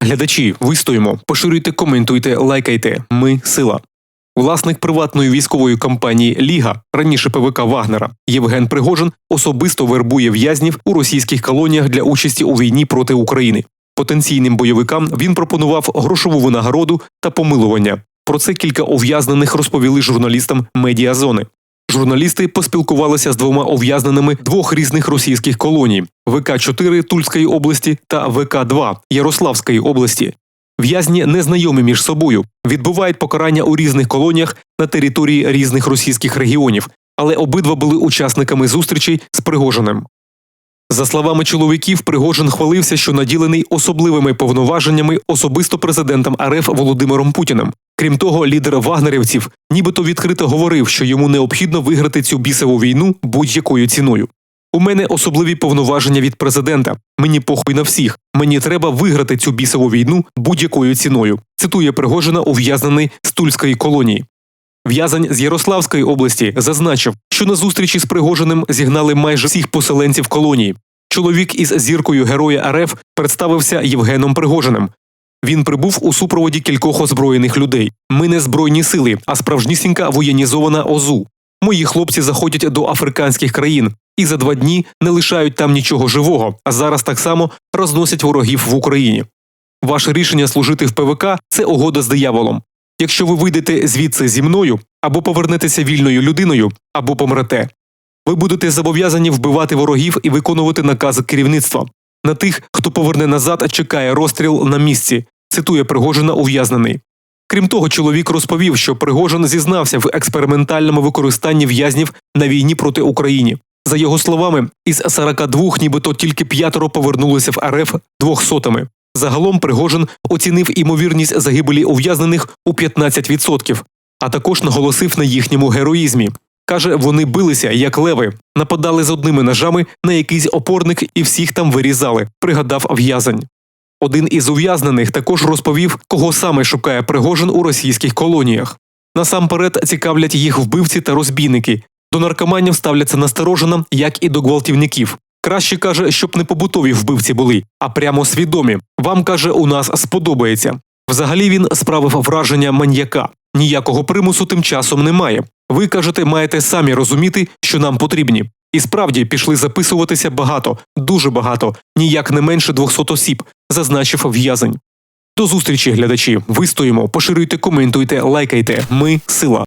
глядачі, вистоїмо, поширюйте, коментуйте, лайкайте. Ми сила. Власник приватної військової компанії Ліга, раніше ПВК Вагнера, Євген Пригожин особисто вербує в'язнів у російських колоніях для участі у війні проти України. Потенційним бойовикам він пропонував грошову винагороду та помилування. Про це кілька ув'язнених розповіли журналістам медіазони. Журналісти поспілкувалися з двома ув'язненими двох різних російських колоній ВК 4 Тульської області та ВК 2 Ярославської області. В'язні не знайомі між собою, відбувають покарання у різних колоніях на території різних російських регіонів, але обидва були учасниками зустрічей з Пригожиним. За словами чоловіків, Пригожин хвалився, що наділений особливими повноваженнями особисто президентом РФ Володимиром Путіним. Крім того, лідер вагнерівців нібито відкрито говорив, що йому необхідно виграти цю бісову війну будь-якою ціною. У мене особливі повноваження від президента. Мені похуй на всіх. Мені треба виграти цю бісову війну будь-якою ціною. Цитує Пригожина ув'язнений з Тульської колонії. В'язань з Ярославської області зазначив, що на зустрічі з Пригожиним зігнали майже всіх поселенців колонії. Чоловік із зіркою героя РФ представився Євгеном Пригожиним. Він прибув у супроводі кількох озброєних людей. Ми не збройні сили, а справжнісінька воєнізована ОЗУ. Мої хлопці заходять до африканських країн і за два дні не лишають там нічого живого, а зараз так само розносять ворогів в Україні. Ваше рішення служити в ПВК це угода з дияволом. Якщо ви вийдете звідси зі мною, або повернетеся вільною людиною, або помрете. Ви будете зобов'язані вбивати ворогів і виконувати накази керівництва. На тих, хто поверне назад, чекає розстріл на місці, цитує Пригожина ув'язнений. Крім того, чоловік розповів, що Пригожин зізнався в експериментальному використанні в'язнів на війні проти України. За його словами, із 42 нібито тільки п'ятеро повернулися в РФ двохсотими. Загалом Пригожин оцінив імовірність загибелі ув'язнених у 15%, а також наголосив на їхньому героїзмі. Каже, вони билися як леви, нападали з одними ножами на якийсь опорник і всіх там вирізали, пригадав в'язень. Один із ув'язнених також розповів, кого саме шукає Пригожин у російських колоніях. Насамперед цікавлять їх вбивці та розбійники. До наркоманів ставляться насторожено, як і до гвалтівників. Краще каже, щоб не побутові вбивці були, а прямо свідомі. Вам каже, у нас сподобається. Взагалі він справив враження маньяка. Ніякого примусу тим часом немає. Ви кажете, маєте самі розуміти, що нам потрібні. І справді пішли записуватися багато, дуже багато, ніяк не менше 200 осіб, зазначив в'язень. До зустрічі, глядачі. Вистоїмо, поширюйте, коментуйте, лайкайте. Ми сила.